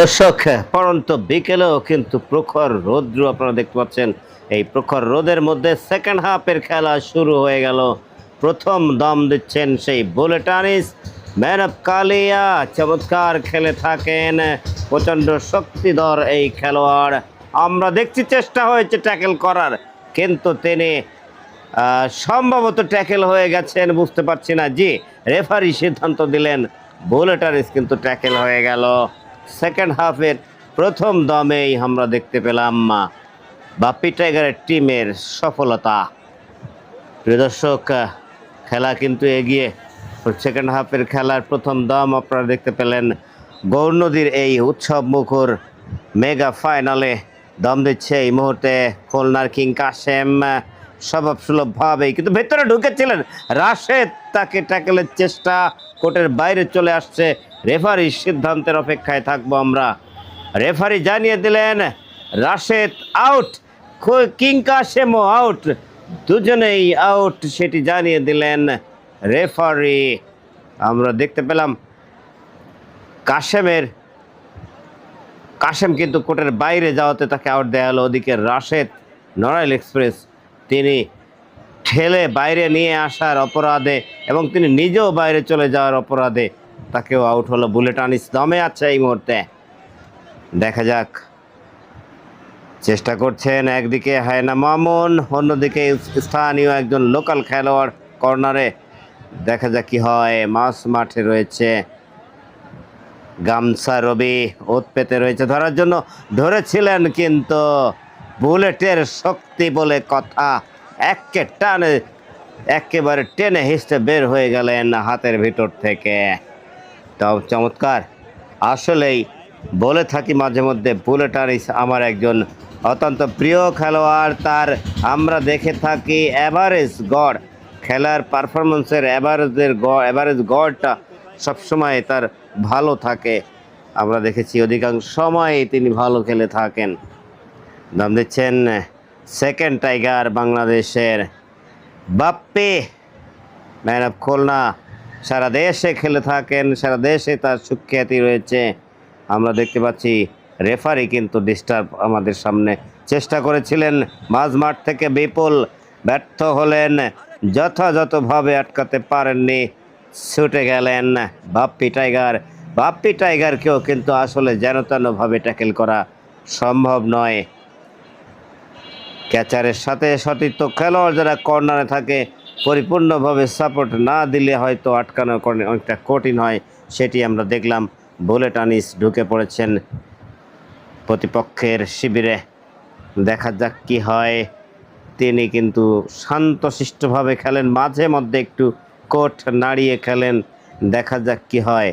দর্শক, পরন্ত বিকেলেও কিন্তু প্রখর রৌদ্র আপনারা দেখতে পাচ্ছেন। এই প্রখর রোদের মধ্যে সেকেন্ড হাফের খেলা শুরু হয়ে গেল। প্রথম দম দিচ্ছেন সেই বুলেটানিস। ম্যান অফ কালিয়া, চমৎকার খেলে থাকেন। প্রচণ্ড শক্তিধর এই খেলোয়াড়। আমরা দেখছি চেষ্টা হয়েছে ট্যাকেল করার, কিন্তু তিনি সম্ভবত ট্যাকেল হয়ে গেছেন, বুঝতে পারছি না। জি, রেফারি সিদ্ধান্ত দিলেন বুলেটারিস কিন্তু ট্যাকেল হয়ে গেল। সেকেন্ড হাফের প্রথম দমেই আমরা দেখতে পেলাম, বাপ্পি টাইগারের টিমের সফলতা। প্রিয় দর্শক খেলা কিন্তু এগিয়ে সেকেন্ড হাফের খেলার প্রথম দম আপনারা দেখতে পেলেন গৌর নদীর এই উৎসব মুখর মেগা ফাইনালে দম দিচ্ছে এই মুহূর্তে খুলনার কিং কাশেম স্বভাব সুলভভাবেই কিন্তু ভেতরে ঢুকেছিলেন। রাশেদ তাকে ট্যাকেলের চেষ্টা, কোর্টের বাইরে চলে আসছে। রেফারির সিদ্ধান্তের অপেক্ষায় থাকব আমরা। রেফারি জানিয়ে দিলেন, রাশেদ আউট কিং কাশেমও আউট দুজনেই আউট সেটি জানিয়ে দিলেন রেফারি আমরা দেখতে পেলাম কাশেমের কাশেম কিন্তু কোর্টের বাইরে যাওয়াতে তাকে আউট দেওয়া হলো। ওদিকে রাশেদ, নড়াইল এক্সপ্রেস তিনি ঠেলে বাইরে নিয়ে আসার অপরাধে এবং তিনি নিজেও বাইরে চলে যাওয়ার অপরাধে তাকেও আউট হলো। বুলেট আনিস দমে আছে এই মুহূর্তে। দেখা যাক। চেষ্টা করছেন একদিকে হায়না মামুন, অন্যদিকে স্থানীয় একজন লোকাল খেলোয়াড় কর্নারে। দেখা যাক কি হয়, মাস মাঠে রয়েছে গামছা রবি, ওত পেতে রয়েছে ধরার জন্য। ধরেছিলেন কিন্তু বুলেটের শক্তি বলে কথা, একে টানে, একেবারে টেনে হিসতে বের হয়ে গেলেন হাতের ভিতর থেকে। তাও চমৎকার। আসলেই বলে থাকি মাঝে মধ্যে বুলেট বুলেটারিস আমার একজন অত্যন্ত প্রিয় খেলোয়াড় তার, আমরা দেখে থাকি অ্যাভারেজ গড়। খেলার পারফরমেন্সের অ্যাভারেজের গড় অ্যাভারেজ গড়টা সবসময় তার ভালো থাকে। আমরা দেখেছি অধিকাংশ সময় তিনি ভালো খেলে থাকেন। দাম দিচ্ছেন সেকেন্ড টাইগার বাংলাদেশের বাপ্পি। ম্যান অফ খুলনা, সারা দেশে খেলে থাকেন, সারা দেশে তার সুখ্যাতি রয়েছে। আমরা দেখতে পাচ্ছি রেফারি কিন্তু ডিস্টার্ব আমাদের সামনে চেষ্টা করেছিলেন। মাঝমাঠ থেকে বিপুল ব্যর্থ হলেন, যথাযথভাবে আটকাতে পারেননি, ছুটে গেলেন বাপ্পি টাইগার। বাপ্পি টাইগারকেও কিন্তু আসলে যেন তেনভাবে ট্যাকেল করা সম্ভব নয়। ক্যাচারের সাথে সতীর্থ খেলোয়াড় যারা কর্নারে থাকে, পরিপূর্ণভাবে সাপোর্ট না দিলে হয়তো আটকানো অনেকটা কঠিন হয়, সেটি আমরা দেখলাম। বুলেট আনিস ঢুকে পড়েছেন প্রতিপক্ষের শিবিরে। দেখা যাক কি হয়। তিনি কিন্তু শান্তশিষ্টভাবে খেলেন, মাঝে মধ্যে একটু কোট নাড়িয়ে খেলেন। দেখা যাক কি হয়।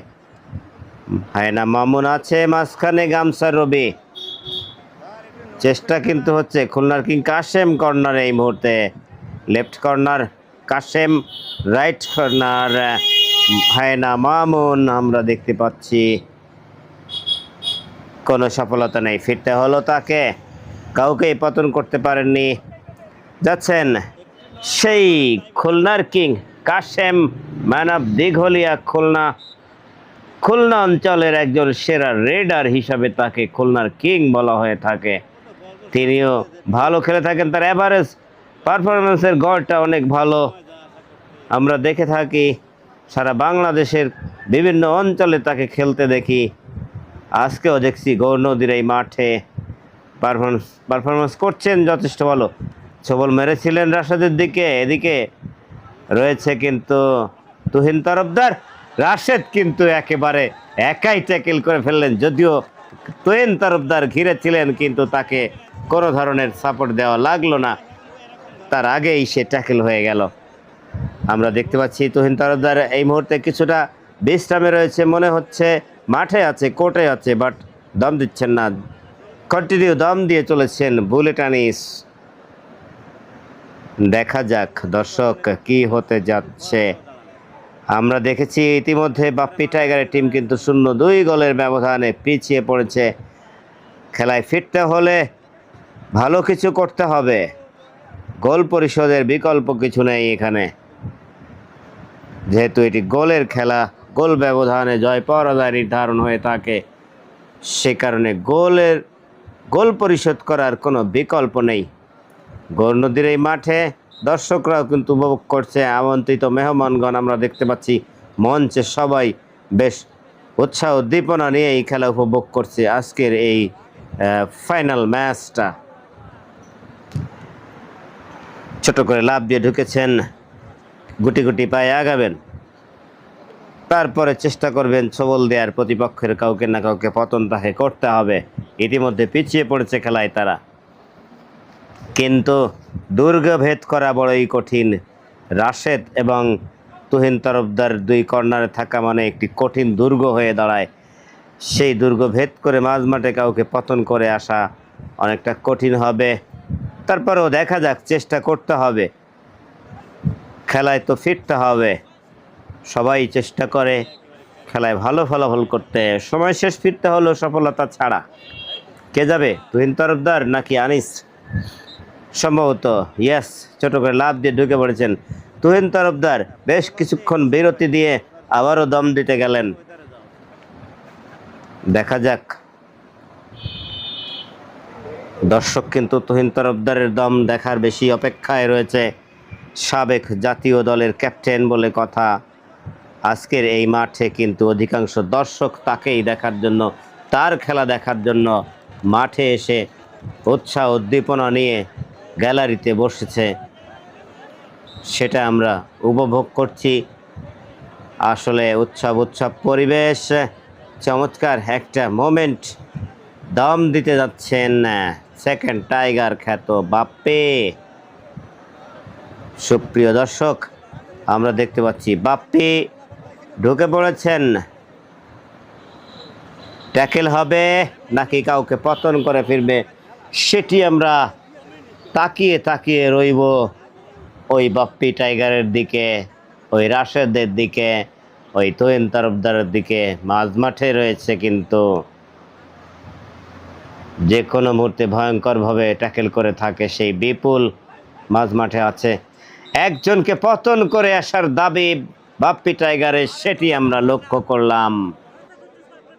হায়না মামুন আছে মাঝখানে, গামছা রবি। চেষ্টা কিন্তু হচ্ছে খুলনার কিং কাশেম কর্নার এই মুহূর্তে। Left corner Kashem, right corner হায়না Mamun, আমরা দেখতে পাচ্ছি। কোনো সফলতা নেই। ফিরতে হলো তাকে। কাউকেই পতন করতে পারেননি। যাচ্ছেন সেই খুলনার king Kashem man of Dighalia Khulna. Khulna অঞ্চলের একজন সেরা রেডার হিসাবে তাকে খুলনার কিং বলা হয়ে থাকে। তিনিও ভালো খেলে থাকেন। তার অ্যাভারেজ পারফরমেন্সের গড়টা অনেক ভালো। আমরা দেখে থাকি সারা বাংলাদেশের বিভিন্ন অঞ্চলে তাকে খেলতে দেখি। আজকেও দেখছি গৌর নদীর এই মাঠে পারফরমেন্স পারফরমেন্স করছেন যথেষ্ট ভালো। ছবল মেরেছিলেন রাশেদের দিকে, এদিকে রয়েছে কিন্তু তুহিন তরফদার। রাশেদ কিন্তু একেবারে একাই ট্যাকেল করে ফেললেন, যদিও তুহিন তরফদার ঘিরে ছিলেন কিন্তু তাকে কোনো ধরনের সাপোর্ট দেওয়া লাগল না। তার আগেই সে ট্যাকেল হয়ে গেল। আমরা দেখতে পাচ্ছি তুহিন তরফদার এই মুহূর্তে কিছুটা বিশ্রামে রয়েছে, মনে হচ্ছে মাঠে আছে, কোর্টে আছে বাট দম দিচ্ছেন না। কন্টিনিউ দম দিয়ে চলেছেন বুলেট আনিস দেখা যাক দর্শক কি হতে যাচ্ছে। আমরা দেখেছি ইতিমধ্যে বাপ্পি টাইগারের টিম কিন্তু শূন্য দুই গোলের ব্যবধানে পিছিয়ে পড়েছে। খেলায় ফিরতে হলে ভালো কিছু করতে হবে। গোল পরিশোধের বিকল্প কিছু নেই এখানে। যেহেতু এটি গোলের খেলা গোল ব্যবধানে জয় পরাজয় নির্ধারণ হয়ে থাকে। সে কারণে গোলের, গোল পরিশোধ করার কোনো বিকল্প নেই। গোল নদীর এই মাঠে দর্শকরাও কিন্তু উপভোগ করছে। আমন্ত্রিত মেহমানগণ আমরা দেখতে পাচ্ছি, মঞ্চে সবাই বেশ উৎসাহ উদ্দীপনা নিয়ে এই খেলা উপভোগ করছে আজকের এই ফাইনাল ম্যাচটা। ছোট করে লাভ দিয়ে ঢুকেছেন, গুটি গুটি পায়ে আগাবেন। তারপরে চেষ্টা করবেন ছবল দেওয়ার প্রতিপক্ষের কাউকে না কাউকে পতন তাকে করতে হবে। ইতিমধ্যে পিছিয়ে পড়েছে খেলায় তারা। কিন্তু দুর্গ ভেদ করা বড়ই কঠিন। রাশেদ এবং তুহিন তরফদার দুই কর্নারে থাকা মানে একটি কঠিন দুর্গ হয়ে দাঁড়ায়। সেই দুর্গ ভেদ করে মাঝ মাঠে কাউকে পতন করে আসা অনেকটা কঠিন হবে। তারপরেও দেখা যাক, চেষ্টা করতে হবে। খেলায় তো ফিরতে হবে। সবাই চেষ্টা করে খেলায় ভালো ফলাফল করতে। সময় শেষ ফিরতে হলো সফলতা ছাড়া। কে যাবে, তুহিন তরফদার নাকি আনিস? সম্ভবত ইয়াস ছোট করে লাভ দিয়ে ঢুকে পড়েছেন তুহিন তরফদার। বেশ কিছুক্ষণ বিরতি দিয়ে আবারও দম দিতে গেলেন। দেখা যাক। দর্শক কিন্তু তুহিন তরফদারের দম দেখার বেশি অপেক্ষায় রয়েছে সাবেক জাতীয় দলের ক্যাপ্টেন বলে কথা। আজকের এই মাঠে কিন্তু অধিকাংশ দর্শক তাকেই দেখার জন্য, তার খেলা দেখার জন্য মাঠে এসে উৎসাহ উদ্দীপনা নিয়ে গ্যালারিতে বসেছে। সেটা আমরা উপভোগ করছি। আসলে উৎসব উৎসব পরিবেশ, চমৎকার একটা মোমেন্ট দম দিতে যাচ্ছেন সেকেন্ড টাইগার খ্যাত বাপ্পে। সুপ্রিয় দর্শক, আমরা দেখতে পাচ্ছি বাপ্পি ঢুকে পড়েছেন। ট্যাকেল হবে, নাকি কাউকে পতন করে ফিরবে, সেটি আমরা তাকিয়ে তাকিয়ে রইব ওই বাপ্পি টাইগারের দিকে, ওই রাশেদের দিকে, ওই তোয়েন তরফদারের দিকে। মাঝ মাঠে রয়েছে কিন্তু যে কোনো মুহূর্তে ভয়ঙ্করভাবে ট্যাকেল করে থাকে সেই বিপুল মাঝ মাঠে আছে। একজনকে পতন করে আসার দাবি বাপ্পি টাইগারের সেটি আমরা লক্ষ্য করলাম।